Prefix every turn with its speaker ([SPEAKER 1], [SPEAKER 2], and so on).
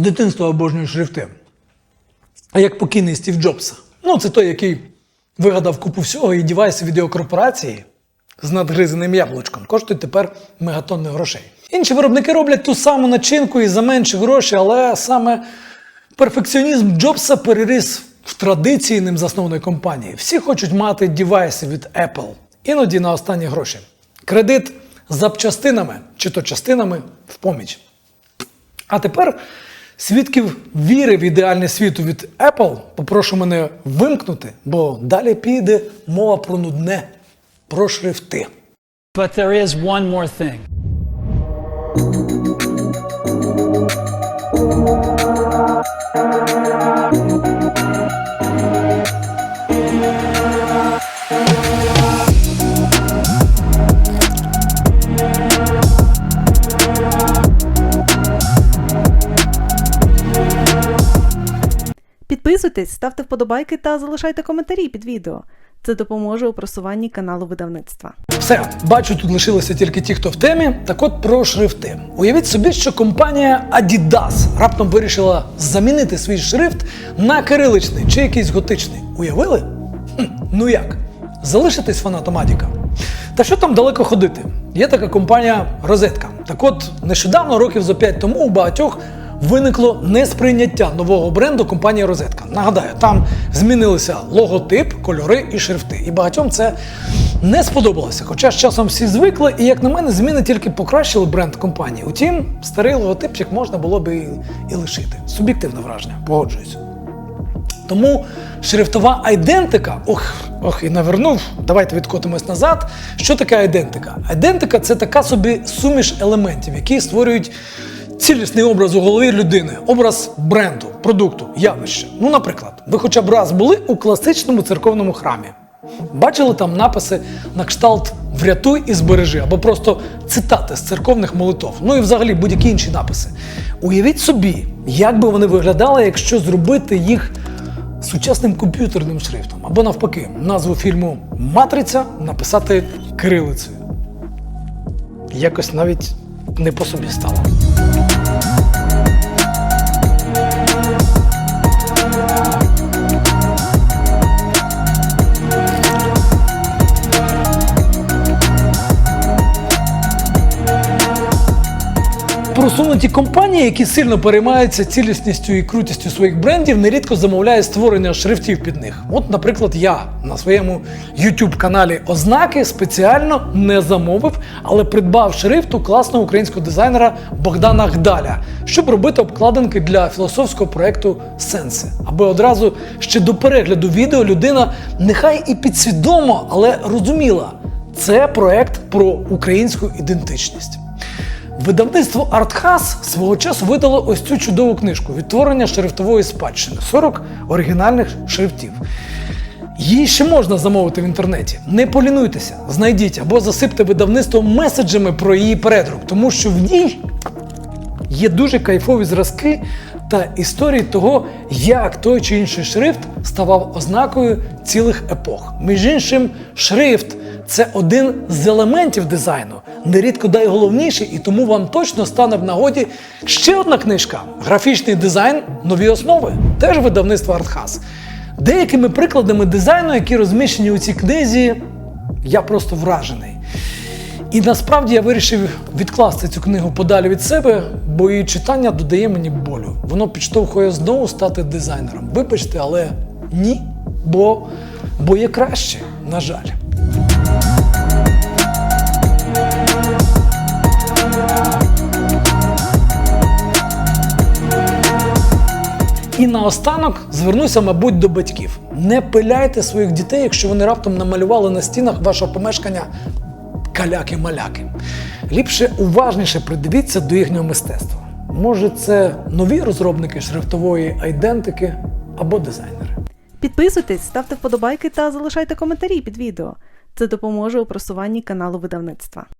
[SPEAKER 1] дитинства обожнюю шрифти. А як покійний Стів Джобс. Ну, це той, який вигадав купу всього і девайси відеокорпорації з надгризаним яблучком коштують тепер мегатонни грошей. Інші виробники роблять ту саму начинку і за менші гроші, але саме перфекціонізм Джобса переріс в традиції ним заснованої компанії. Всі хочуть мати девайси від Apple, іноді на останні гроші. Кредит запчастинами чи то частинами в поміч. А тепер свідків віри в ідеальний світ від Apple попрошу мене вимкнути, бо далі піде мова про нудне, про шрифти.
[SPEAKER 2] But there is one more thing.
[SPEAKER 3] Підписуйтесь, ставте вподобайки та залишайте коментарі під відео. Це допоможе у просуванні каналу видавництва.
[SPEAKER 1] Все, бачу, тут лишилися тільки ті, хто в темі. Так от про шрифти. Уявіть собі, що компанія Adidas раптом вирішила замінити свій шрифт на кириличний чи якийсь готичний. Уявили? Хм, ну як? Залишитись фанатом Адіка. Та що там далеко ходити? Є така компанія Розетка. Так от, нещодавно, років за 5 тому, у багатьох виникло несприйняття нового бренду компанії Розетка. Нагадаю, там змінилися логотип, кольори і шрифти. І багатьом це не сподобалося. Хоча з часом всі звикли, і як на мене, зміни тільки покращили бренд компанії. Утім, старий логотипчик можна було би і, лишити. Суб'єктивне враження, погоджуюсь. Тому шрифтова айдентика, ох, ох, і навернув, давайте відкотимось назад. Що таке айдентика? Айдентика це така собі суміш елементів, які створюють цілісний образ у голові людини, образ бренду, продукту, явища. Ну, наприклад, ви хоча б раз були у класичному церковному храмі. Бачили там написи на кшталт Врятуй і збережи або просто цитати з церковних молитов, ну і взагалі будь-які інші написи. Уявіть собі, як би вони виглядали, якщо зробити їх сучасним комп'ютерним шрифтом, або навпаки, назву фільму Матриця написати кирилицею. Якось навіть не по собі стало. Просунуті компанії, які сильно переймаються цілісністю і крутістю своїх брендів, нерідко замовляють створення шрифтів під них. От, наприклад, я на своєму YouTube каналі Ознаки спеціально не замовив, але придбав шрифт у класного українського дизайнера Богдана Гдаля, щоб робити обкладинки для філософського проекту Сенси, аби одразу ще до перегляду відео людина нехай і підсвідомо, але розуміла, це проект про українську ідентичність. Видавництво Артхас свого часу видало ось цю чудову книжку Відтворення шрифтової спадщини 40 оригінальних шрифтів. Її ще можна замовити в інтернеті. Не полінуйтеся, знайдіть або засипте видавництво меседжами про її передрук, тому що в ній є дуже кайфові зразки та історії того, як той чи інший шрифт ставав ознакою цілих епох. Між іншим, шрифт це один з елементів дизайну, нерідко найголовніший, і тому вам точно стане в нагоді ще одна книжка Графічний дизайн нові основи, теж видавництво Артхас. Деякими прикладами дизайну, які розміщені у цій книзі, я просто вражений. І насправді я вирішив відкласти цю книгу подалі від себе, бо її читання додає мені болю. Воно підштовхує знову стати дизайнером. Вибачте, але ні, бо, бо є краще, на жаль. І наостанок звернуся, мабуть, до батьків. Не пиляйте своїх дітей, якщо вони раптом намалювали на стінах вашого помешкання каляки-маляки. Ліпше уважніше придивіться до їхнього мистецтва. Може, це нові розробники шрифтової айдентики або дизайнери.
[SPEAKER 3] Підписуйтесь, ставте вподобайки та залишайте коментарі під відео. Це допоможе у просуванні каналу видавництва.